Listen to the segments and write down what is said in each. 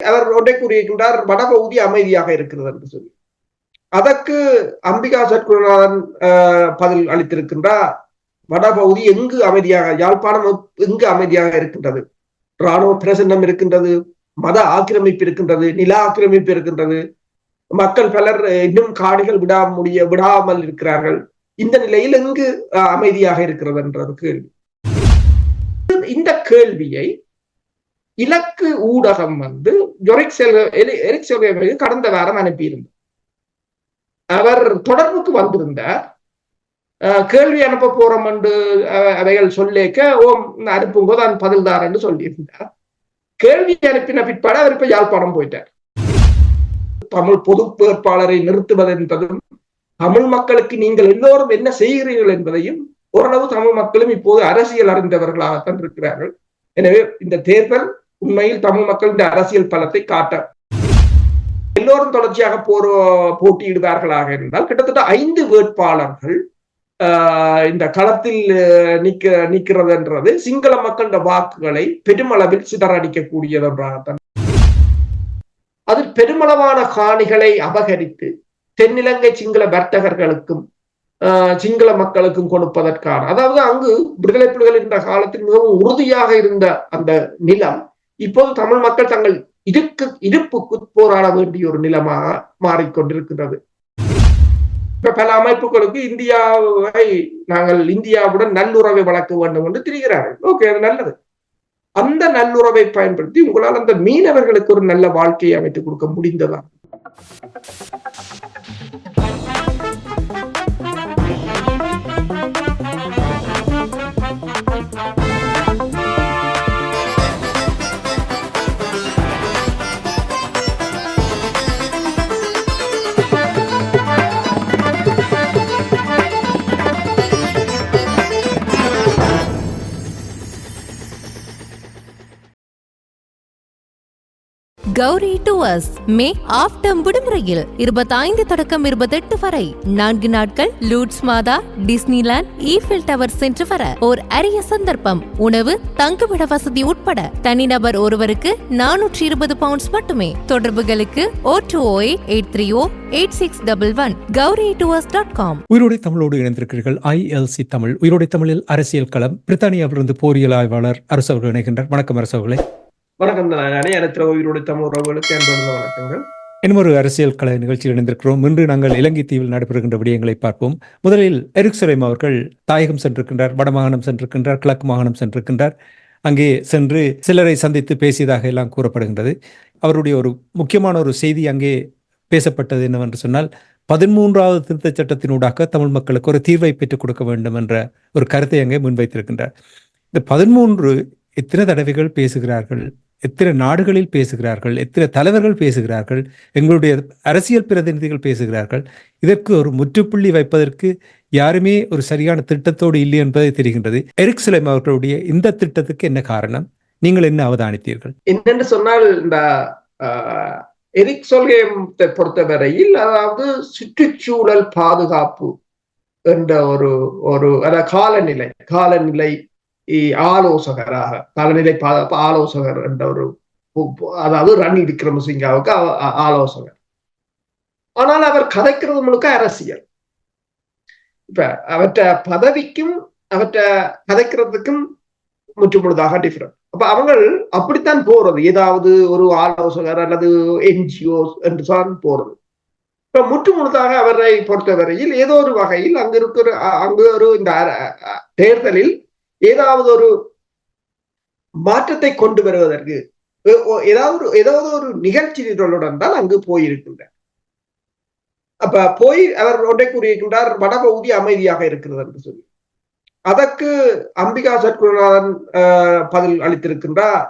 அவர் ஒன்றை கூறியிருக்கின்றார் வடபகுதி அமைதியாக இருக்கிறது என்று சொல்லி. அதற்கு அம்பிகா சத்குருநாதன் பதில் அளித்திருக்கின்றார் வடபகுதி எங்கு அமைதியாக யாழ்ப்பாணம் எங்கு அமைதியாக இருக்கின்றது? இராணுவ பிரசன்னம் இருக்கின்றது மத ஆக்கிரமிப்பு இருக்கின்றது நில ஆக்கிரமிப்பு இருக்கின்றது. மக்கள் பலர் இன்னும் காணிகள் விடா முடிய விடாமல் இருக்கிறார்கள். இந்த நிலையில் எங்கு அமைதியாக இருக்கிறது என்றது கேள்வி. இந்த கேள்வியை இலக்கு ஊடகம் வந்து ஜொரிக் எரிக் கடந்த வாரம் அனுப்பியிருந்தார். அவர் தொடர்புக்கு வந்திருந்தார். கேள்வி அனுப்ப போறோம் என்று அவைகள் சொல்லேக்க ஓம் அனுப்பும் போது பதில் தார் என்று சொல்லியிருந்தார். கேள்வி அனுப்பின பிற்பாடு அவர் இப்ப யாழ்ப்பாணம் போயிட்டார். தமிழ் பொது வேட்பாளரை நிறுத்துவது என்பதும் தமிழ் மக்களுக்கு நீங்கள் எல்லோரும் என்ன செய்கிறீர்கள் என்பதையும் ஓரளவு தமிழ் மக்களும் இப்போது அரசியல் அறிந்தவர்களாகத்தான் இருக்கிறார்கள். எனவே இந்த தேர்தல் உண்மையில் தமிழ் மக்கள் இந்த அரசியல் பலத்தை காட்ட எல்லோரும் தொடர்ச்சியாக போர் போட்டியிடுவார்களாக இருந்தால் கிட்டத்தட்ட ஐந்து வேட்பாளர்கள் இந்த களத்தில் நிக்க நிற்கிறதுன்றது சிங்கள மக்களின் வாக்குகளை பெருமளவில் சிதறடிக்கக்கூடியதொன்றாகத்தான். அதில் பெருமளவான காணிகளை அபகரித்து தென்னிலங்கை சிங்கள வர்த்தகர்களுக்கும் சிங்கள மக்களுக்கும் கொடுப்பதற்கான அதாவது அங்கு விடுதலை புலிகள் என்ற காலத்தில் மிகவும் உறுதியாக இருந்த அந்த நிலம் இப்போது தமிழ் மக்கள் தங்கள் இதுக்கு இருப்புக்கு போராட வேண்டிய ஒரு நிலமாக மாறிக்கொண்டிருக்கின்றது. இப்ப பல அமைப்புகளுக்கு இந்தியாவை நாங்கள் இந்தியாவுடன் நல்லுறவை வளர்க்க வேண்டும் என்று திரிகிறார்கள். ஓகே அது நல்லது. அந்த நல்லுறவை பயன்படுத்தி உங்களால் அந்த மீனவர்களுக்கு ஒரு நல்ல வாழ்க்கையை அமைத்துக் கொடுக்க முடிந்ததா? கௌரி டுவர்ஸ் மே ஆஃப்டம் விடுமுறையில் இருபத்தைந்து தொடக்கம் இருபத்தெட்டு வரை. நான்கு நாட்கள் லூட்ஸ் மாதா டிஸ்னிலாண்ட் ஈஃபில் டவர் சென்று வர ஓர் அரிய சந்தர்ப்பம். உணவு தங்குமிட வசதி உட்பட தனிநபர் ஒருவருக்கு நானூற்றி இருபது பவுண்ட்ஸ் மட்டுமே. தொடர்புகளுக்கு o two o eight three o eight six double one Gowri tours dot com உயிரோடை தமிழோடு இணைந்திருக்கிறீர்கள் ஐஎல்சி தமிழ். உயிரோடை தமிழில் அரசியல் களம். பிரித்தானியாவிலிருந்து போரியல் ஆய்வாளர் அரசு அவர்கள் இணைகின்றார் வணக்கம் அரசு அவர்களே. வணக்கம் நானே உயிரோடு தமிழ் உறவுகளுக்கு அன்பு வணக்கங்கள். இன்னொரு அரசியல் கலை நிகழ்ச்சியில் இணைந்திருக்கிறோம். இன்று நாங்கள் இலங்கை தீவில் நடைபெறுகின்ற விடயங்களை பார்ப்போம். முதலில் எரிக்சரைம் அவர்கள் தாயகம் சென்றிருக்கின்றார் வடமாகாணம் சென்றிருக்கின்றார் கிழக்கு மாகாணம் சென்றிருக்கின்றார். அங்கே சென்று சிலரை சந்தித்து பேசியதாக எல்லாம் கூறப்படுகின்றது. அவருடைய ஒரு முக்கியமான ஒரு செய்தி அங்கே பேசப்பட்டது என்னவென்று சொன்னால் பதிமூன்றாவது திருத்தச் சட்டத்தினூடாக தமிழ் மக்களுக்கு ஒரு தீர்வை பெற்றுக் கொடுக்க வேண்டும் என்ற ஒரு கருத்தை அங்கே முன்வைத்திருக்கின்றார். இந்த பதிமூன்று எத்தனை தடவைகள் பேசுகிறார்கள்? எத்தனை நாடுகளில் பேசுகிறார்கள் எத்தனை தலைவர்கள் பேசுகிறார்கள் எங்களுடைய அரசியல் பிரதிநிதிகள் பேசுகிறார்கள். இதற்கு ஒரு முற்றுப்புள்ளி வைப்பதற்கு யாருமே ஒரு சரியான திட்டத்தோடு இல்லை என்பதை தெரிகின்றது. எரிக்சலம் அவர்களுடைய இந்த திட்டத்துக்கு என்ன காரணம்? நீங்கள் என்ன அவதானித்தீர்கள்? என்னென்று சொன்னால் இந்த எரிக் சொல்கை பொறுத்தவரையில் அதாவது சுற்றுச்சூழல் பாதுகாப்பு என்ற ஒரு ஒரு அதாவது காலநிலை காலநிலை ஆலோசகராக தலைநிலை ஆலோசகர் என்ற ஒரு அதாவது ரணில் விக்ரமசிங்காவுக்கு ஆலோசகர் ஆனால் அவர் கதைக்கிறது முழுக்க அரசியல் இப்ப அவற்ற பதவிக்கும் அவற்ற கதைக்கிறதுக்கும் முற்றுமுழுதாக டிஃபரெண்ட் அப்ப அவங்கள் அப்படித்தான் போறது ஏதாவது ஒரு ஆலோசகர் அல்லது என்ஜிஓ என்று தான் போறது இப்ப முற்று முழுதாக அவரை பொறுத்தவரையில் ஏதோ ஒரு வகையில் அங்க இருக்கிற அங்கு ஒரு இந்த தேர்தலில் ஏதாவது ஒரு மாற்றத்தை கொண்டு வருவதற்கு ஏதாவது ஏதாவது ஒரு நிகழ்ச்சி நிரலுடன் தான் அங்கு போயிருக்கின்ற அப்ப போய் அவர் ஒன்றை கூறியிருக்கின்றார் வடபகுதி அமைதியாக இருக்கிறது என்று சொல்லி. அதற்கு அம்பிகா சத்குருநாதன் பதில் அளித்திருக்கின்றார்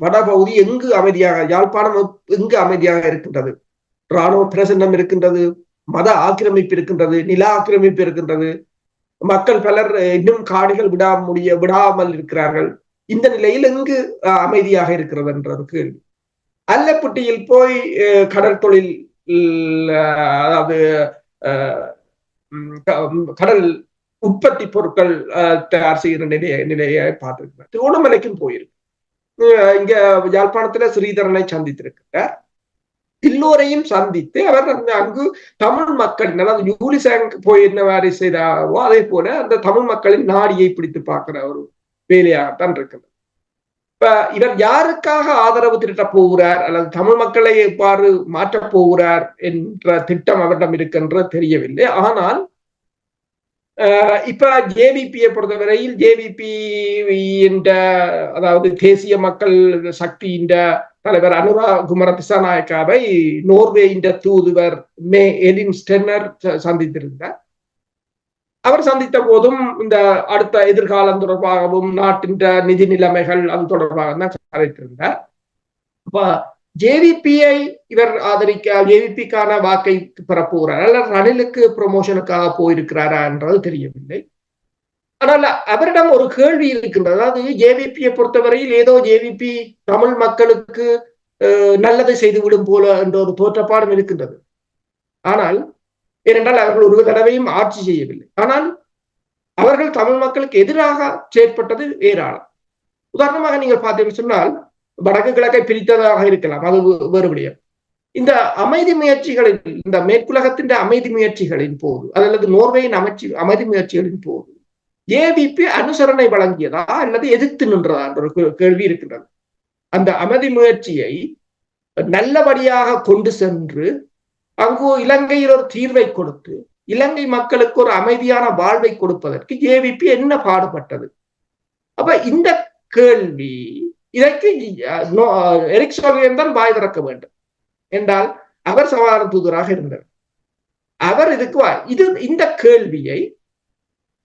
வடபகுதி எங்கு அமைதியாக யாழ்ப்பாணம் எங்கு அமைதியாக இருக்கின்றது? இராணுவ பிரசன்னம் இருக்கின்றது மத ஆக்கிரமிப்பு இருக்கின்றது நில ஆக்கிரமிப்பு இருக்கின்றது மக்கள் பலர் இன்னும் காணிகள் விடா முடிய விடாமல் இருக்கிறார்கள். இந்த நிலையில் எங்கு அமைதியாக இருக்கிறது என்றது கேள்வி. அல்லப்பட்டியில் போய் கடல் தொழில் அதாவது கடல் உற்பத்தி பொருட்கள் தயார் செய்கிற நிலைய நிலையை பார்த்திருக்கிறார். திருவண்ணாமலைக்கும் போயிருக்கு இங்க யாழ்ப்பாணத்துல ஸ்ரீதரனை சந்தித்திருக்கிறார். எல்லோரையும் சந்தித்து அவர் அந்த அங்கு தமிழ் மக்களின் அதாவது யூலிசாங் போய் என்ன வேலை செய்தாரோ அதே போல அந்த தமிழ் மக்களின் நாடியை பிடித்து பார்க்கிற ஒரு வேலையாகத்தான் இருக்குது இப்ப இவர் யாருக்காக ஆதரவு திரட்ட போகிறார் அல்லது தமிழ் மக்களை எவ்வாறு மாற்றப் போகிறார் என்ற திட்டம் அவரிடம் இருக்கின்ற தெரியவில்லை. ஆனால் இப்ப ஜேவிபியை பொறுத்தவரையில் ஜேவிபி என்ற அதாவது தேசிய மக்கள் சக்தியின் தலைவர் அனுரா குமரதிசாநாயக்காவை நோர்வேயின் தூதுவர் மே எலின் ஸ்டென்னர் சந்தித்திருந்தார். அவர் சந்தித்த போதும் இந்த அடுத்த எதிர்காலம் தொடர்பாகவும் நாட்டின் நிதி நிலைமைகள் அது தொடர்பாக தான் கதைத்திருந்தார் அப்ப ஜேவிபியை இவர் ஆதரிக்க ஜேவிபிக்கான வாக்கை பெறப்போகிறார் அல்ல ரணிலுக்கு ப்ரொமோஷனுக்காக போயிருக்கிறாரா என்றது தெரியவில்லை. ஆனால் அவரிடம் ஒரு கேள்வி இருக்கின்றது. அதாவது ஜேவிபியை பொறுத்தவரையில் ஏதோ ஜேவிபி தமிழ் மக்களுக்கு அஹ், நல்லதை செய்துவிடும் போல என்ற ஒரு தோற்றப்பாடும் இருக்கின்றது. ஆனால் ஏனென்றால் அவர்கள் ஒரு தடவையும் ஆட்சி செய்யவில்லை. ஆனால் அவர்கள் தமிழ் மக்களுக்கு எதிராக செயற்பட்டது ஏராளம். உதாரணமாக நீங்கள் பார்த்தீங்கன்னு சொன்னால் வடக்கு கிழக்கை பிரித்ததாக இருக்கலாம். அது வேறு விடயம். இந்த அமைதி முயற்சிகளின் இந்த மேற்குலகத்தின் அமைதி முயற்சிகளின் போது அல்லது நோர்வேயின் அமைச்சி அமைதி முயற்சிகளின் போது ஏவிபி அனுசரணை வழங்கியதா அல்லது எதிர்த்து நின்றதா என்ற ஒரு கே- கேள்வி இருக்கின்றது. அந்த அமைதி முயற்சியை நல்லபடியாக கொண்டு சென்று அங்கு இலங்கையில் ஒரு தீர்வை கொடுத்து இலங்கை மக்களுக்கு ஒரு அமைதியான வாழ்வை கொடுப்பதற்கு ஏவிபி என்ன பாடுபட்டது? அப்ப இந்த கேள்வி இதற்கு நோ- எரிக் சோல்வேன் தான் வாய் திறக்க வேண்டும். என்றால் அவர் சமாதான தூதராக இருந்தார். அவர் இதுக்கு வா- இது இந்த கேள்வியை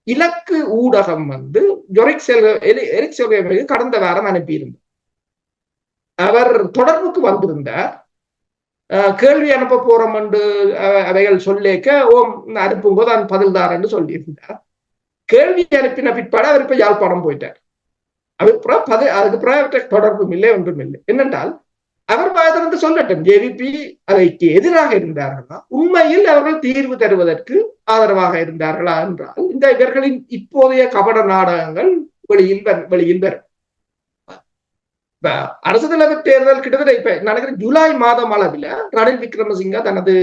இலக்கு ஊடகம் வந்து ஜொரிக் செல் எரி- எரிக் கடந்த வாரம் அனுப்பியிருந்தார் அவர் தொடர்புக்கு வந்திருந்தார். கேள்வி அனுப்ப போறோம் என்று அவைகள் சொல்லேக்க ஓம் அனுப்பும்போது நான் பதில் என்று சொல்லியிருந்தார். கேள்வி அனுப்பின பிற்பாடு அவர் இப்ப யாழ்ப்பாணம் போயிட்டார். அதுக்கப்புறம் பதி அதுக்கு அப்புறம் தொடர்பும் இல்லை ஒன்றும் இல்லை. என்னென்றால் அவர் வாதிருந்து சொல்லட்டும். ஜேவிபி அதற்கு எதிராக இருந்தார்களா உண்மையில் அவர்கள் தீர்வு தருவதற்கு ஆதரவாக இருந்தார்களா என்றால் இந்த இவர்களின் இப்போதைய கபட நாடகங்கள் வெளியில் வரும் வெளியில் வரும். அரசு தலைவர் தேர்தல் கிட்டத்தட்ட இப்ப நடக்கிற ஜூலை மாதம் அளவில் ரணில் விக்ரமசிங்க தனது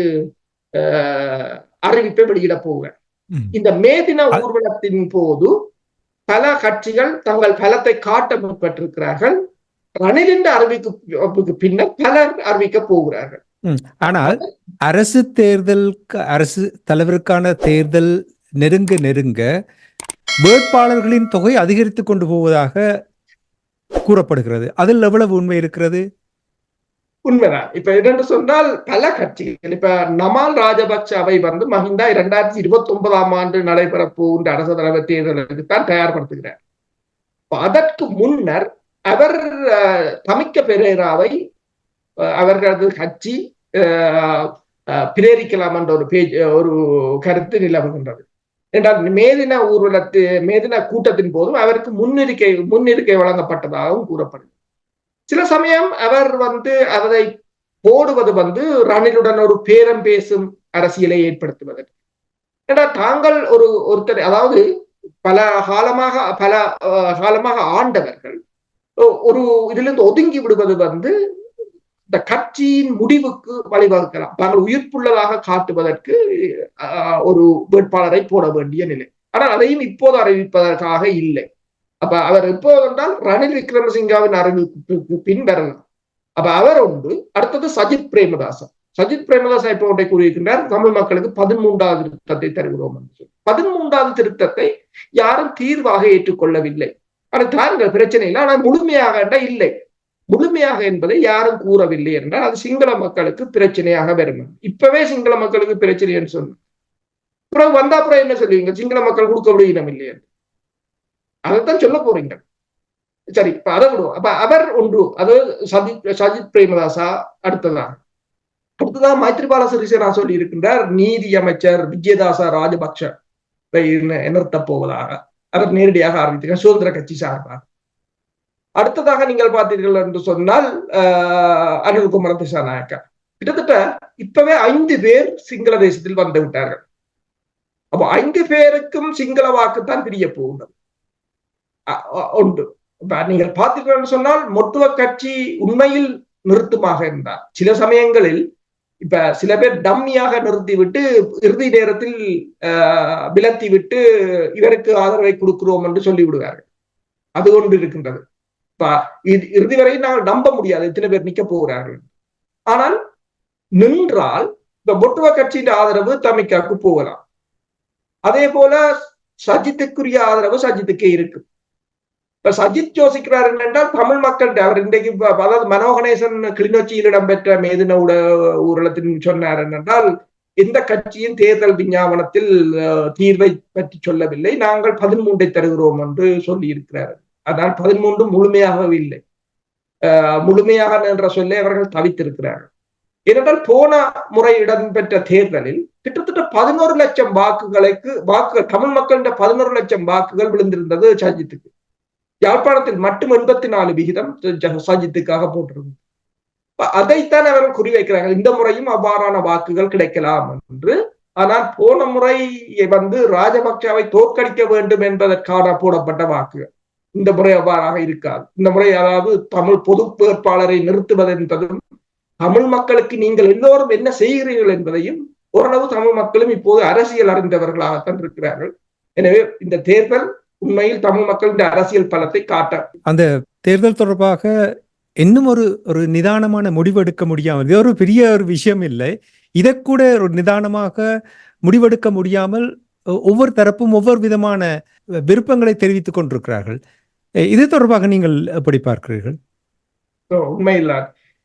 அறிவிப்பை வெளியிட போகிறார். இந்த மே தின ஊர்வலத்தின் போது பல கட்சிகள் தங்கள் பலத்தை காட்ட முற்பட்டிருக்கிறார்கள். ரணிலின் அறிவிக்கு பின்னர் பலர் அறிவிக்க போகிறார்கள். ஆனால் அரசு தேர்தல் அரசு தலைவருக்கான தேர்தல் நெருங்க நெருங்க வேட்பாளர்களின் தொகை அதிகரித்துக் கொண்டு போவதாக கூறப்படுகிறது. அதில் எவ்வளவு உண்மை இருக்கிறது? உண்மைதான். இப்ப என்னென்று சொன்னால் பல கட்சிகள் இப்ப நமால் ராஜபக்ச அவை வந்து மஹிந்தா இரண்டாயிரத்தி இருபத்தி ஒன்பதாம் ஆண்டு நடைபெற போகின்ற அரசு தலைவர் தேர்தலுக்கு தான் தயார்படுத்துகிறார் அதற்கு முன்னர் அவர் தமிக்க பெரேராவை அவர்களது கட்சி அஹ், அஹ், பிரேரிக்கலாம் என்ற ஒரு பேஜ் ஒரு கருத்து நிலவுகின்றது. என்றால் மேதின ஊர்வலத்து மேதின கூட்டத்தின் போதும் அவருக்கு முன்னிருக்கை முன்னிருக்கை வழங்கப்பட்டதாகவும் கூறப்படுது சில சமயம் அவர் வந்து அதை போடுவது வந்து ரணிலுடன் ஒரு பேரம் பேசும் அரசியலை ஏற்படுத்துவதற்கு. ஏன்னா தாங்கள் ஒரு ஒருத்தர் அதாவது பல காலமாக பல காலமாக ஆண்டவர்கள் ஒரு இதிலிருந்து ஒதுங்கி விடுவது வந்து இந்த கட்சியின் முடிவுக்கு வழிவகுக்கலாம். தாங்கள் உயிர்ப்புள்ளதாக காட்டுவதற்கு ஒரு வேட்பாளரை போட வேண்டிய நிலை. ஆனால் அதையும் இப்போது அறிவிப்பதற்காக இல்லை. அப்ப அவர் எப்போ என்றால் ரணில் விக்ரமசிங்காவின் அறிவிப்புக்கு பின் வரலாம். அப்ப அவர் ஒன்று அடுத்தது சஜித் பிரேமதாசா சஜித் பிரேமதாசன் இப்போ ஒன்றை கூறியிருக்கின்றார் தமிழ் மக்களுக்கு பதிமூன்றாவது திருத்தத்தை தருகிறோம் என்று சொல்லி. பதிமூன்றாவது திருத்தத்தை யாரும் தீர்வாக ஏற்றுக்கொள்ளவில்லை. ஆனால் தாங்கள் பிரச்சனை இல்லை. ஆனால் முழுமையாக என்றால் இல்லை. முழுமையாக என்பதை யாரும் கூறவில்லை என்றால் அது சிங்கள மக்களுக்கு பிரச்சனையாக வரும்? இப்பவே சிங்கள மக்களுக்கு பிரச்சனைன்னு சொன்னேன் அப்புறம் வந்தா அப்புறம் என்ன சொல்லுவீங்க? சிங்கள மக்கள் கொடுக்க முடியும் இல்லையா. அதைத்தான் சொல்ல போறீங்க. சரி இப்ப அதை விடுவோம். அப்ப அவர் ஒன்று அதாவது சஜித் சஜித் பிரேமதாசா அடுத்ததான் அடுத்ததா மைத்ரிபால சிறிசேனா சொல்லி இருக்கின்றார் நீதி அமைச்சர் விஜயதாசா ராஜபக்ஷ. நிறுத்தப் போவதாக? அவர் நேரடியாக ஆரம்பித்தார் சுதந்திர கட்சி சார்பாக. அடுத்ததாக நீங்கள் பார்த்தீர்கள் என்று சொன்னால் அஹ், அனில்குமார திசாநாயக்கா கிட்டத்தட்ட இப்பவே ஐந்து பேர் சிங்கள தேசத்தில் வந்து விட்டார்கள். அப்போ ஐந்து பேருக்கும் சிங்கள வாக்குத்தான் பிரிய போகின்றது உண்டு. நீங்கள் பார்த்தீர்கள் சொன்னால் மொட்டுவ கட்சி உண்மையில் நிறுத்துமாக இருந்தார். சில சமயங்களில் இப்ப சில பேர் டம்மியாக நிறுத்திவிட்டு இறுதி நேரத்தில் ஆஹ், விலத்தி விட்டு இவருக்கு ஆதரவை கொடுக்கிறோம் என்று சொல்லி விடுவார்கள் அது ஒன்று இருக்கின்றது. இப்ப இது- இறுதி வரை நாங்கள் நம்ப முடியாது இத்தனை பேர் நிக்க போகிறார்கள். ஆனால் நின்றால் இந்த ஒட்டுவ கட்சியின் ஆதரவு தமிக்காக்கு போகலாம். அதே போல சஜித்துக்குரிய ஆதரவு சஜித்துக்கே இருக்கு. இப்ப சஜித் யோசிக்கிறார் என்னென்றால் தமிழ் மக்கள் அவர் இன்றைக்கு அதாவது மனோகணேசன் கிளிநொச்சியில் இடம்பெற்ற மேதின ஊட ஊர்வலத்தின் சொன்னார் என்னென்றால் எந்த கட்சியின் தேர்தல் விஞ்ஞாபனத்தில் தீர்வை பற்றி சொல்லவில்லை. நாங்கள் பதிமூன்றை தருகிறோம் என்று சொல்லி இருக்கிறார் ஆனால் பதிமூன்று முழுமையாகவே இல்லை. முழுமையாக என்ற சொல்லை அவர்கள் தவித்திருக்கிறார்கள். ஏனென்றால் போன முறை இடம்பெற்ற தேர்தலில் கிட்டத்தட்ட பதினோரு லட்சம் வாக்குகளுக்கு வாக்குகள் தமிழ் மக்களின் பதினோரு லட்சம் வாக்குகள் விழுந்திருந்தது சஜித்துக்கு. யாழ்ப்பாணத்தில் மட்டும் எண்பத்தி நாலு விகிதம் சஜித்துக்காக போட்டிருந்தது அதைத்தான் அவர்கள் குறிவைக்கிறார்கள் இந்த முறையும் அவ்வாறான வாக்குகள் கிடைக்கலாம் என்று. ஆனால் போன முறை வந்து ராஜபக்சாவை தோற்கடிக்க வேண்டும் என்பதற்கான போடப்பட்ட வாக்குகள் இந்த முறை அவ்வாறாக இருக்காது. இந்த முறை அதாவது தமிழ் பொது வேட்பாளரை நிறுத்துவது என்பதும் தமிழ் மக்களுக்கு நீங்கள் எல்லோரும் என்ன செய்கிறீர்கள் என்பதையும் ஓரளவு தமிழ் மக்களும் இப்போது அரசியல் அறிந்தவர்களாகத்தான் இருக்கிறார்கள். எனவே இந்த தேர்தல் உண்மையில் தமிழ் மக்களின் அரசியல் பலத்தை காட்ட அந்த தேர்தல் தொடர்பாக இன்னும் ஒரு ஒரு நிதானமான முடிவெடுக்க முடியாமல் இது ஒரு பெரிய ஒரு விஷயம் இல்லை. இதை கூட ஒரு நிதானமாக முடிவெடுக்க முடியாமல் ஒவ்வொரு தரப்பும் ஒவ்வொரு விதமான விருப்பங்களை தெரிவித்துக் கொண்டிருக்கிறார்கள். இது தொடர்பாக நீங்கள் எப்படி பார்க்கிறீர்கள்? உண்மையில்?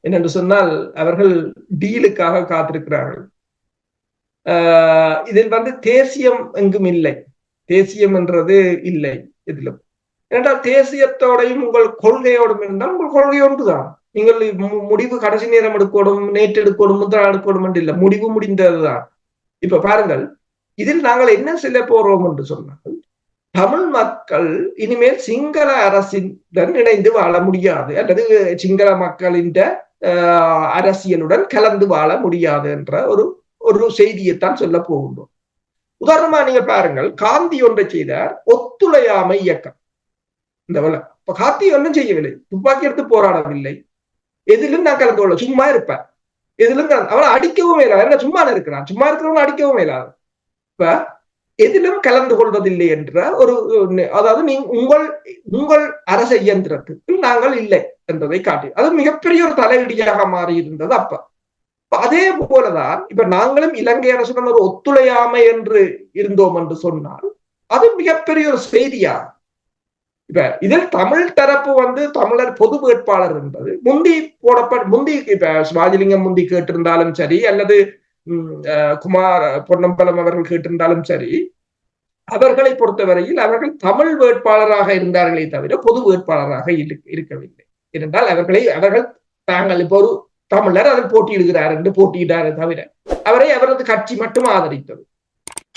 என்னென்று சொன்னால் அவர்கள் டீலுக்காக காத்திருக்கிறார்கள். ஆஹ் இதில் வந்து தேசியம் எங்கும் இல்லை. தேசியம் என்றது இல்லை இதிலும் ஏனென்றால் தேசியத்தோடையும் உங்கள் கொள்கையோடும் இருந்தால் உங்கள் கொள்கை ஒன்றுதான். நீங்கள் முடிவு கடைசி நேரம் எடுக்கணும் நேற்று எடுக்கணும் முந்திரா எடுக்கணும் என்று இல்லை. முடிவு முடிந்ததுதான். இப்ப பாருங்கள் இதில் நாங்கள் என்ன செய்ய போறோம் என்று சொன்னால் தமிழ் மக்கள் இனிமேல் சிங்கள அரசின் இணைந்து வாழ முடியாது. அல்லது சிங்கள மக்களின் ஆஹ், அரசியலுடன் கலந்து வாழ முடியாது என்ற ஒரு ஒரு செய்தியைத்தான் சொல்ல போகின்றோம். உதாரணமா நீங்க பாருங்கள் காந்தி ஒன்றை செய்தார் ஒத்துழையாமை இயக்கம். இந்த வேலை இப்ப காந்தி ஒன்றும் செய்யவில்லை. துப்பாக்கி எடுத்து போராடவில்லை. எதிலும் நான் கலந்து கொள்ள சும்மா இருப்பேன். எதிலும் கலந்து அவனை அடிக்கவும் இயலாது என்ன சும்மா இருக்கிறான் சும்மா இருக்கிறவன் அடிக்கவும் இயலாது இப்ப எதிலும் கலந்து கொள்வதில்லை என்ற ஒரு அதாவது நீ உங்கள் உங்கள் அரச இயந்திரத்துக்கு நாங்கள் இல்லை என்பதை காட்டி அது மிகப்பெரிய ஒரு தலையீடியாக மாறி இருந்தது அப்ப. அதே போலதான் இப்ப நாங்களும் இலங்கை அரசுடன் ஒரு ஒத்துழையாமை என்று இருந்தோம் என்று சொன்னால் அது மிகப்பெரிய ஒரு செய்தியா இப்ப இதில் தமிழ் தரப்பு வந்து தமிழர் பொது வேட்பாளர் என்பது முந்தி போடப்பட்ட முந்தி இப்ப சிவாஜிலிங்கம் முந்தி கேட்டிருந்தாலும் சரி அல்லது உம், அஹ், குமார் பொன்னம்பலம் அவர்கள் கேட்டிருந்தாலும் சரி அவர்களை பொறுத்தவரையில் அவர்கள் தமிழ் வேட்பாளராக இருந்தார்களே தவிர பொது வேட்பாளராக இரு- இருக்கவில்லை. இருந்தால் அவர்களை அவர்கள் தாங்கள் இப்போ ஒரு தமிழர் அதில் போட்டியிடுகிறார் என்று போட்டியிட்டாரே தவிர அவரை அவரது கட்சி மட்டும் ஆதரித்தது.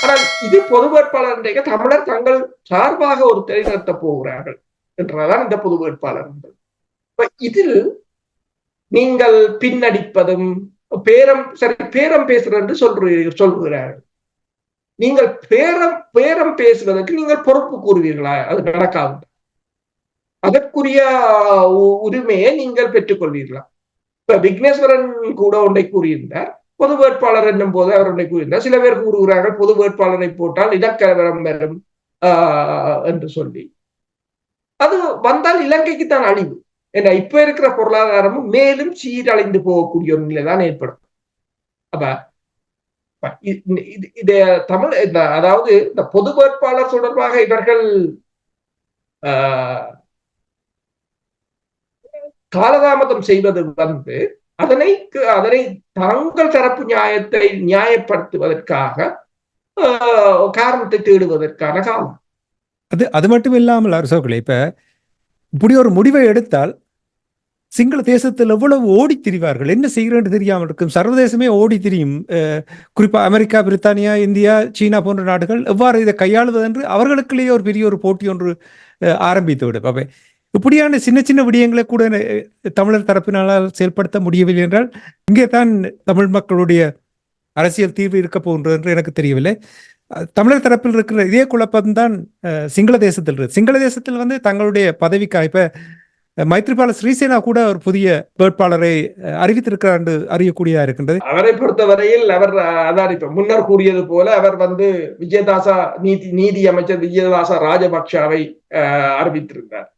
ஆனால் இது பொது வேட்பாளர் தமிழர் தங்கள் சார்பாக ஒரு நிறுத்த போகிறார்கள் என்றதான் இந்த பொது வேட்பாளர் இதில் நீங்கள் பின்னடிப்பதும் பேரம் சரி பேரம் பேசுறது என்று சொல்றீர்கள் சொல்கிறார்கள். நீங்கள் பேரம் பேரம் பேசுவதற்கு நீங்கள் பொறுப்பு கூறுவீர்களா? அது நடக்காது. அதற்குரிய உரிமையை நீங்கள் பெற்றுக்கொள்வீர்களா? விக்னேஸ்வரன் கூட ஒன்றை கூறியிருந்தார். பொது வேட்பாளர் என்னும் போது அவர் ஒன்றை கூறியிருந்தார். சில பேர் கூறுகிறார்கள் பொது வேட்பாளரை போட்டால் இடக்கலவரம் வரும் ஆஹ், என்று சொல்லி. அது வந்தால் இலங்கைக்கு தான் அழிவு. ஏன்னா இப்ப இருக்கிற பொருளாதாரமும் மேலும் சீரழிந்து போகக்கூடிய ஒரு நிலை தான் ஏற்படும். அப்ப இது- இது தமிழ் இந்த அதாவது இந்த பொது வேட்பாளர் தொடர்பாக இவர்கள் ஆஹ், காலதாமதம் செய்வது வந்து அதனை அதனை தங்கள் தரப்பு நியாயத்தை நியாயப்படுத்துவதற்காக காரணத்தை தேடுவதற்கான காலம். அது அது மட்டும் இல்லாமல் அரசோக்களே இப்ப இப்படி ஒரு முடிவை எடுத்தால் சிங்கள தேசத்தில் எவ்வளவு ஓடி திரிவார்கள்? என்ன செய்கிறேன்னு தெரியாமல் இருக்கும். சர்வதேசமே ஓடி திரியும். குறிப்பா அமெரிக்கா பிரித்தானியா இந்தியா சீனா போன்ற நாடுகள் எவ்வாறு இதை கையாளுவது என்று அவர்களுக்குள்ளேயே ஒரு பெரிய ஒரு போட்டி ஒன்று ஆரம்பித்து விடும். அப்ப இப்படியான சின்ன சின்ன விடயங்களை கூட தமிழர் தரப்பினால் செயல்படுத்த முடியவில்லை என்றால் இங்கே தான் தமிழ் மக்களுடைய அரசியல் தீர்வு இருக்க போகின்றது என்று எனக்கு தெரியவில்லை. தமிழர் தரப்பில் இருக்கிற இதே குழப்பம்தான் தான் சிங்கள தேசத்தில் இருக்கு. சிங்கள தேசத்தில் வந்து தங்களுடைய பதவிக்காக இப்ப மைத்ரிபால ஸ்ரீசேனா கூட ஒரு புதிய வேட்பாளரை அறிவித்திருக்கிறார் என்று அறியக்கூடியதா இருக்கின்றது. அவரை பொறுத்தவரையில் அவர் அதான் இப்ப முன்னர் கூறியது போல அவர் வந்து விஜயதாசா நீதி நீதி அமைச்சர் விஜயதாசா ராஜபக்ஷாவை அறிவித்திருந்தார்.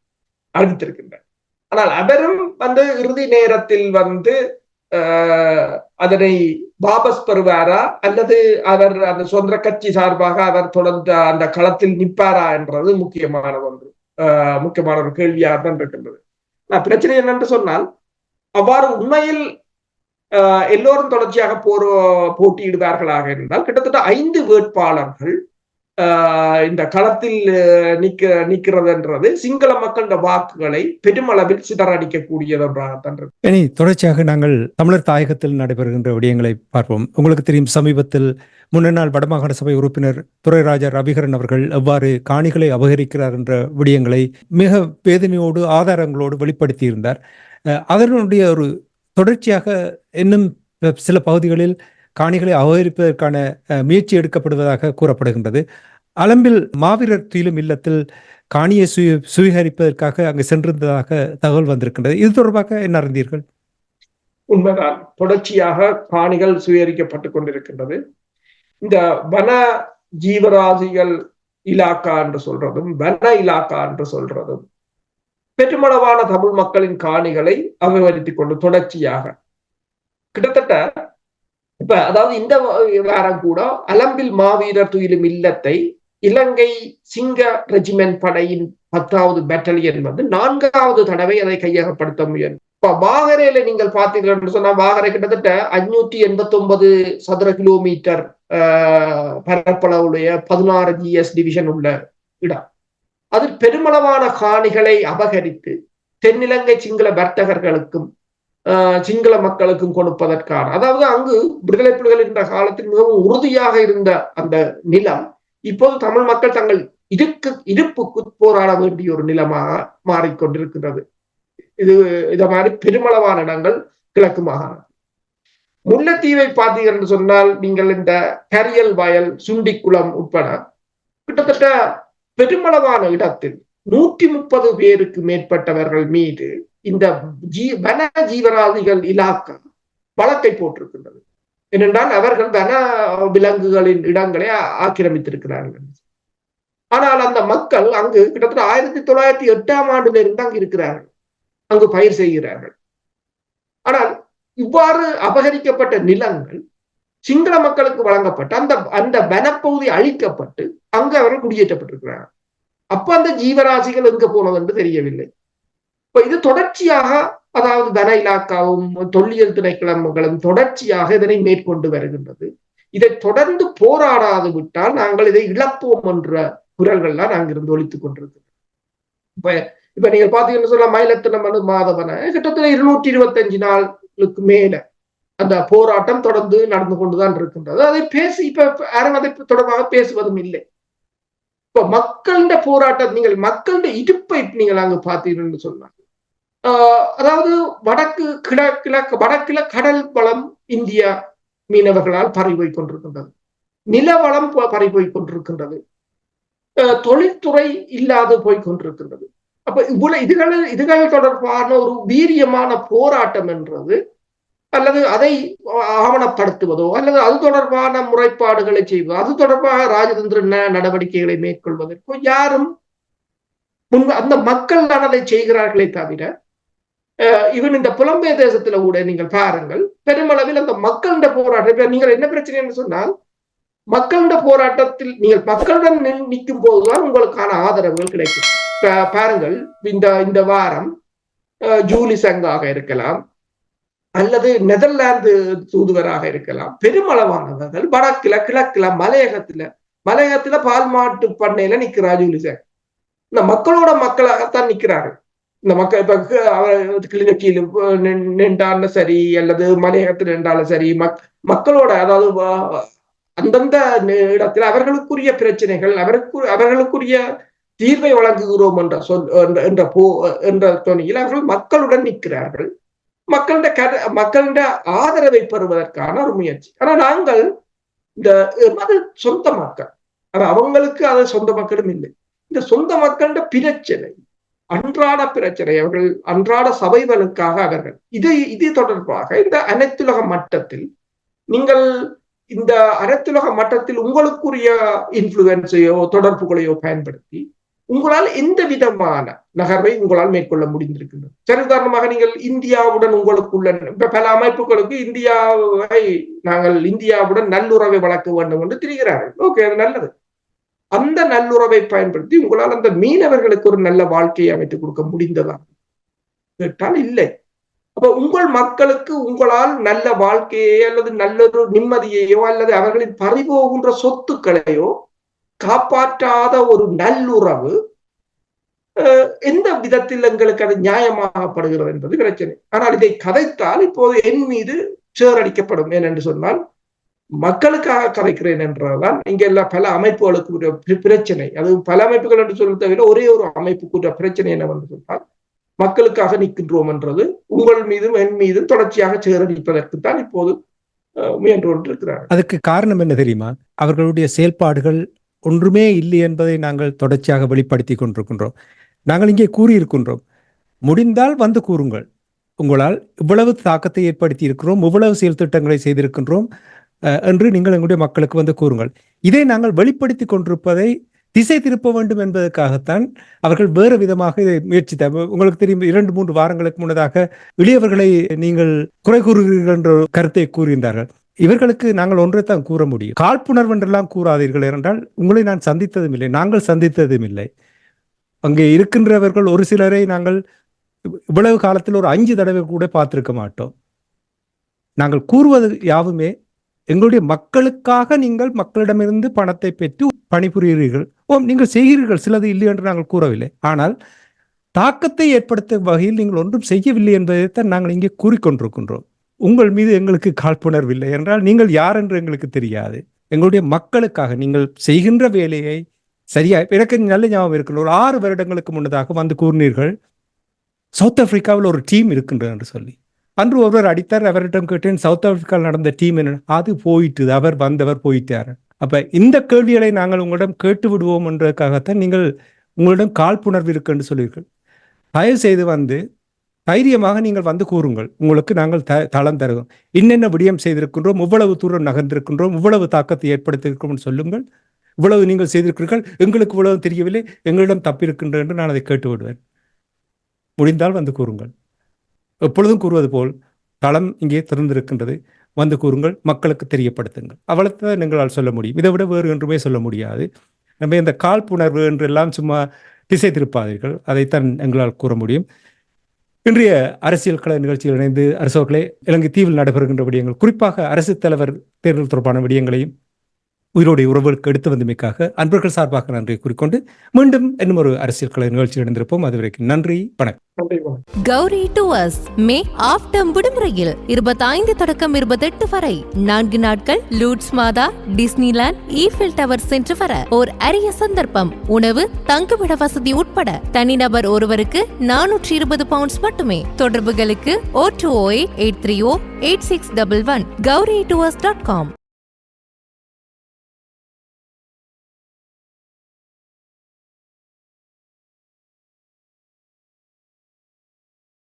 அறிவித்திருக்கின்றார் ஆனால் அவரும் வந்து இறுதி நேரத்தில் வந்து அதனை வாபஸ் பெறுவாரா? அல்லது அவர் அந்த சொந்த கட்சி சார்பாக அவர் தொடர்ந்து அந்த களத்தில் நிற்பாரா என்றது முக்கியமான ஒன்று அஹ், முக்கியமான ஒரு கேள்வியாக தான் இருக்கின்றது. நான் பிரச்சனை என்னென்று சொன்னால் அவ்வாறு உண்மையில் ஆஹ் எல்லோரும் தொடர்ச்சியாக போர் போட்டியிடுவார்களாக இருந்தால் கிட்டத்தட்ட ஐந்து வேட்பாளர்கள் இந்த களத்தில் நிக்க நிக்கிறதுன்றது சிங்கள மக்களோட வாக்குகளை பெருமளவில் சிதறடிக்கக்கூடியது இருக்கு. இனி தொடர்ச்சியாக நாங்கள் தமிழர் தாயகத்தில் நடைபெறுகின்ற விடயங்களை பார்ப்போம். உங்களுக்கு தெரியும் சமீபத்தில் முன்னாள் வடமாகாண சபை உறுப்பினர் துரைராஜா ரவிகரன் அவர்கள் எவ்வாறு காணிகளை அபகரிக்கிறார் என்ற விடயங்களை மிக வேதனையோடு ஆதாரங்களோடு வெளிப்படுத்தியிருந்தார். அஹ், அதனுடைய ஒரு தொடர்ச்சியாக இன்னும் சில பகுதிகளில் காணிகளை அபகரிப்பதற்கான அஹ், முயற்சி எடுக்கப்படுவதாக கூறப்படுகின்றது. அலம்பில் மாவீரர் துயிலும் இல்லத்தில் காணியை சுய சுவீகரிப்பதற்காக அங்கு சென்றிருந்ததாக தகவல் வந்திருக்கின்றது. இது தொடர்பாக என்ன அறிந்தீர்கள்? உண்மைதான். தொடர்ச்சியாக காணிகள் சுவீகரிக்கப்பட்டு கொண்டிருக்கின்றது. இந்த வன ஜீவராசிகள் இலாக்கா என்று சொல்றதும் வன இலாக்கா என்று சொல்றதும் பெருமளவான தமிழ் மக்களின் காணிகளை அபகரித்துக் கொண்டு தொடர்ச்சியாக கிட்டத்தட்ட இப்ப அதாவது இந்த வாரம் கூட அலம்பில் மாவீரர் துயிலும் இல்லத்தை இலங்கை சிங்க ரெஜிமெண்ட் படையின் பத்தாவது பெட்டலியன் வந்து நான்காவது தடவை அதை கையகப்படுத்த முயன் இப்ப வாகரையில நீங்கள் பார்த்தீங்கன்னு சொன்னா வாகரை கிட்டத்தட்ட அஞ்சூற்றி எண்பத்தி ஒன்பது சதுர கிலோமீட்டர் ஆஹ், பரப்பளவுடைய பதினாறு ஜிஎஸ் டிவிஷன் உள்ள இடம். அதில் பெருமளவான காணிகளை அபகரித்து தென்னிலங்கை சிங்கள வர்த்தகர்களுக்கும் சிங்கள மக்களுக்கும் கொடுப்பதற்கான. அதாவது அங்கு விடுதலை புலிகள் என்ற காலத்தில் மிகவும் உறுதியாக இருந்த அந்த நிலம் இப்போது தமிழ் மக்கள் தங்கள் இருக்கு இருப்புக்கு போராட வேண்டிய ஒரு நிலமாக மாறிக்கொண்டிருக்கிறது இது இத மாதிரி பெருமளவான இடங்கள் கிழக்கு மாகாணம். முல்லைத்தீவை பார்த்தீங்கன்னு சொன்னால் நீங்கள் இந்த கரியல் வயல் சுண்டிக்குளம் உட்பட கிட்டத்தட்ட பெருமளவான இடத்தில் நூற்றி முப்பது பேருக்கு மேற்பட்டவர்கள் மீது இந்த ஜீ வன ஜீவராதிகள் இலாக்கா வழக்கை போட்டிருக்கின்றது. ஏனென்றால் அவர்கள் வன விலங்குகளின் இடங்களை ஆக்கிரமித்திருக்கிறார்கள். ஆனால் அந்த மக்கள் அங்கு கிட்டத்தட்ட ஆயிரத்தி தொள்ளாயிரத்தி எட்டாம் ஆண்டுல இருந்து அங்கு இருக்கிறார்கள். அங்கு பயிர் செய்கிறார்கள். ஆனால் இவ்வாறு அபகரிக்கப்பட்ட நிலங்கள் சிங்கள மக்களுக்கு வழங்கப்பட்டு அந்த அந்த வனப்பகுதி அழிக்கப்பட்டு அங்கு அவர்கள் குடியேற்றப்பட்டிருக்கிறார்கள். அப்ப அந்த ஜீவராசிகள் எங்க போனது என்று தெரியவில்லை. இப்ப இது தொடர்ச்சியாக அதாவது வன இலாக்காவும் தொல்லியல் திணைக்களங்களும் தொடர்ச்சியாக இதனை மேற்கொண்டு வருகின்றது. இதை தொடர்ந்து போராடாது விட்டால் நாங்கள் இதை இழப்போம் என்ற குரல்கள்லாம் நாங்கிருந்து ஒழித்துக் கொண்டிருக்கிறோம் இப்ப இப்ப நீங்க பாத்தீங்கன்னு சொன்னா மயிலத்தினமனு மாதவன கிட்டத்தட்ட இருநூற்றி இருபத்தஞ்சு நாளுக்கு மேல அந்த போராட்டம் தொடர்ந்து நடந்து கொண்டுதான் இருக்கின்றது. அதை பேசி இப்ப யாரும் அதை தொடர்பாக பேசுவதும் இல்லை. இப்ப மக்களிட போராட்டம் நீங்கள் மக்களிட இருப்பை நீங்கள் அங்கு பார்த்தீங்கன்னு சொன்னா அதாவது வடக்கு கிழக்கு வடக்கில கடல் வளம் இந்தியா மீனவர்களால் பறிபோய் கொண்டிருக்கின்றது நிலவளம் ப- பறிபோய் கொண்டிருக்கின்றது தொழில்துறை இல்லாது போய் கொண்டிருக்கின்றது அப்ப இவ்வளவு இதுகள் இதுகள் தொடர்பான ஒரு வீரியமான போராட்டம் என்றது அல்லது அதை ஆவணப்படுத்துவதோ அல்லது அது தொடர்பான முறைப்பாடுகளை செய்வதோ அது தொடர்பாக ராஜதந்திர நடவடிக்கைகளை மேற்கொள்வதற்கோ யாரும் முன்பு அந்த மக்கள் தான் அதை செய்கிறார்களே தவிர இவன் இந்த புலம்பெயர் தேசத்துல கூட நீங்கள் பாருங்கள் பெருமளவில் அந்த மக்களிட போராட்டம் நீங்கள் என்ன பிரச்சனைன்னு சொன்னால் மக்களிட போராட்டத்தில் நீங்கள் மக்களுடன் நிற்கும் போதுதான் உங்களுக்கான ஆதரவுகள் கிடைக்கும். பாருங்கள் இந்த இந்த வாரம் ஜூலி சங்காக இருக்கலாம் அல்லது நெதர்லாந்து தூதுவராக இருக்கலாம். பெருமளவானவர்கள் வடக்குல கிழக்குல மலையகத்துல மலையகத்துல பால் மாட்டு பண்ணையில நிக்கிறா ஜூலி சங். இந்த மக்களோட மக்களாகத்தான் நிக்கிறார்கள். இந்த மக்கள் இப்ப கு- கிளிநொச்சியிலும் நின்றாலும் சரி அல்லது மலையகத்தில் நின்றாலும் சரி மக் மக்களோட அதாவது அந்தந்த இடத்தில் அவர்களுக்குரிய பிரச்சனைகள் அவருக்கு அவர்களுக்குரிய தீர்வை வழங்குகிறோம் என்ற சொல் என்ற- போ என்ற துணியில் அவர்கள் மக்களுடன் நிற்கிறார்கள் மக்களிட கரு மக்களிட ஆதரவை பெறுவதற்கான ஒரு முயற்சி ஆனா நாங்கள் இந்த எமது சொந்த மக்கள் ஆனா அவங்களுக்கு அது சொந்த மக்களும் இல்லை இந்த சொந்த மக்களிட பிரச்சனை அன்றாட பிரச்சனை அவர்கள் அன்றாட சபைகளுக்காக அவர்கள். இது இது தொடர்பாக இந்த அனைத்துலக மட்டத்தில் நீங்கள் இந்த அனைத்துலக மட்டத்தில் உங்களுக்குரிய இன்ஃபுளுன்ஸையோ தொடர்புகளையோ பயன்படுத்தி உங்களால் எந்த விதமான நகர்வை உங்களால் மேற்கொள்ள முடிந்திருக்கின்றது? சரி உதாரணமாக நீங்கள் இந்தியாவுடன் உங்களுக்குள்ள பல அமைப்புகளுக்கு இந்தியாவை நாங்கள் இந்தியாவுடன் நல்லுறவை வளர்க்க வேண்டும் என்று திரிகிறார்கள். ஓகே அது நல்லது. அந்த நல்லுறவை பயன்படுத்தி உங்களால் அந்த மீனவர்களுக்கு ஒரு நல்ல வாழ்க்கையை அமைத்துக் கொடுக்க முடிந்ததா? கேட்டால் இல்லை. அப்ப உங்கள் மக்களுக்கு உங்களால் நல்ல வாழ்க்கையை அல்லது நல்லொரு நிம்மதியையோ அல்லது அவர்களின் பறிபோகின்ற சொத்துக்களையோ காப்பாற்றாத ஒரு நல்லுறவு எந்த விதத்தில் எங்களுக்கு அது நியாயமாகப்படுகிறது என்பது பிரச்சனை ஆனால் இதை கதைத்தால் இப்போது என் மீது சேரடிக்கப்படும் ஏனென்று சொன்னால் மக்களுக்காக கதைக்கிறேன் என்றால்தான் இங்க எல்லாம் பல அமைப்புகளுக்கு பிரச்சனை. அது பல அமைப்புகள் என்று சொல்ல தவிர ஒரே ஒரு அமைப்புக்குரிய பிரச்சனை என்னவென்று சொன்னால் மக்களுக்காக நிற்கின்றோம் என்றது உங்கள் மீதும் என் மீதும் தொடர்ச்சியாக சேரடிப்பதற்கு தான் இப்போது முயன்று கொண்டிருக்கிறார் அதுக்கு காரணம் என்ன தெரியுமா? அவர்களுடைய செயல்பாடுகள் ஒன்றுமே இல்லை என்பதை நாங்கள் தொடர்ச்சியாக வெளிப்படுத்தி கொண்டிருக்கின்றோம். நாங்கள் இங்கே கூறியிருக்கின்றோம் முடிந்தால் வந்து கூறுங்கள். உங்களால் இவ்வளவு தாக்கத்தை ஏற்படுத்தி இருக்கிறோம் இவ்வளவு செயல் திட்டங்களை செய்திருக்கின்றோம் என்று நீங்கள் எங்களுடைய மக்களுக்கு வந்து கூறுங்கள். இதை நாங்கள் வெளிப்படுத்தி கொண்டிருப்பதை திசை திருப்ப வேண்டும் என்பதற்காகத்தான் அவர்கள் வேறு விதமாக இதை முயற்சித்த உங்களுக்கு தெரியும் இரண்டு மூன்று வாரங்களுக்கு முன்னதாக எளியவர்களை நீங்கள் குறை கூறுகிறீர்கள் என்ற கருத்தை கூறுகின்றார்கள் இவர்களுக்கு நாங்கள் ஒன்றைத்தான் கூற முடியும். காழ்ப்புணர்வு என்றெல்லாம் கூறாதீர்கள் என்றால் உங்களை நான் சந்தித்ததும் இல்லை. நாங்கள் சந்தித்ததும் இல்லை. அங்கே இருக்கின்றவர்கள் ஒரு சிலரை நாங்கள் இவ்வளவு காலத்தில் ஒரு அஞ்சு தடவை கூட பார்த்திருக்க மாட்டோம். நாங்கள் கூறுவது யாவுமே எங்களுடைய மக்களுக்காக நீங்கள் மக்களிடமிருந்து பணத்தை பெற்று பணிபுரிகிறீர்கள். ஓ நீங்கள் செய்கிறீர்கள் சிலது இல்லை என்று நாங்கள் கூறவில்லை. ஆனால் தாக்கத்தை ஏற்படுத்தும் வகையில் நீங்கள் ஒன்றும் செய்யவில்லை என்பதைத்தான் நாங்கள் இங்கே கூறிக்கொண்டிருக்கின்றோம். உங்கள் மீது எங்களுக்கு காழ்ப்புணர்வில்லை என்றால் நீங்கள் யார் என்று எங்களுக்கு தெரியாது. எங்களுடைய மக்களுக்காக நீங்கள் செய்கின்ற வேலையை சரியா எனக்கு நல்ல ஞாபகம் இருக்கிற ஒரு ஆறு வருடங்களுக்கு முன்னதாக வந்து கூறினீர்கள் சவுத் ஆப்பிரிக்காவில் ஒரு டீம் இருக்கின்றது என்று சொல்லி. அன்று ஒருவர் அடித்தார் அவரிடம் கேட்டேன் சவுத் ஆப்பிரிக்காவில் நடந்த டீம் என்ன? அது போயிட்டு அவர் வந்தவர் போயிட்டார். அப்ப இந்த கேள்விகளை நாங்கள் உங்களிடம் கேட்டு விடுவோம் என்றதுக்காகத்தான் நீங்கள் உங்களிடம் காழ்ப்புணர்வு இருக்குன்னு சொல்லுவீர்கள். தயவு செய்து வந்து தைரியமாக நீங்கள் வந்து கூறுங்கள். உங்களுக்கு நாங்கள் த தளம் தருவோம் என்னென்ன விடயம் செய்திருக்கின்றோம் இவ்வளவு தூரம் நகர்ந்திருக்கின்றோம் இவ்வளவு தாக்கத்தை ஏற்படுத்தியிருக்கிறோம் சொல்லுங்கள். இவ்வளவு நீங்கள் செய்திருக்கிறீர்கள் எங்களுக்கு இவ்வளவு தெரியவில்லை எங்களிடம் தப்பிருக்கின்ற என்று நான் அதை கேட்டு விடுவேன். முடிந்தால் வந்து கூறுங்கள். எப்பொழுதும் கூறுவது போல் தளம் இங்கே திறந்திருக்கின்றது. வந்து கூறுங்கள் மக்களுக்கு தெரியப்படுத்துங்கள். அவ்வளவுதான் எங்களால் சொல்ல முடியும். இதை விட வேறு ஒன்றுமே சொல்ல முடியாது. நம்ம இந்த காழ்ப்புணர்வு என்றெல்லாம் சும்மா திசை திருப்பாதீர்கள் அதைத்தான் எங்களால் கூற முடியும். இன்றைய அரசியல் கள நிகழ்ச்சியில் இணைந்து அரசவர்களே இலங்கை தீவில் நடைபெறுகின்ற விடயங்கள் குறிப்பாக அரசு தலைவர் தேர்தல் தொடர்பான விடயங்களையும் உயிரோடைய உறவுகளுக்கு எடுத்து வந்தமைக்காக அன்பர்கள் சார்பாக நன்றி கூறிக்கொண்டு மீண்டும் இன்னும் ஒரு அரசியல் கலை நிகழ்ச்சியில் இணைந்திருப்போம். அதுவரைக்கும் நன்றி வணக்கம். கௌரி டூவர்ஸ் மே ஆஃப்டம் விடுமுறையில் இருபத்தைந்து தொடக்கம் இருபத்தெட்டு வரை நான்கு நாட்கள் லூட்ஸ் மாதா டிஸ்னிலாண்ட் ஈஃபில் டவர் சென்று வர ஓர் அரிய சந்தர்ப்பம். உணவு தங்குமிட வசதி உட்பட தனிநபர் ஒருவருக்கு நானூற்றி இருபது பவுண்ட்ஸ் மட்டுமே. தொடர்புகளுக்கு o two o eight three o eight six double one Gowri tours dot com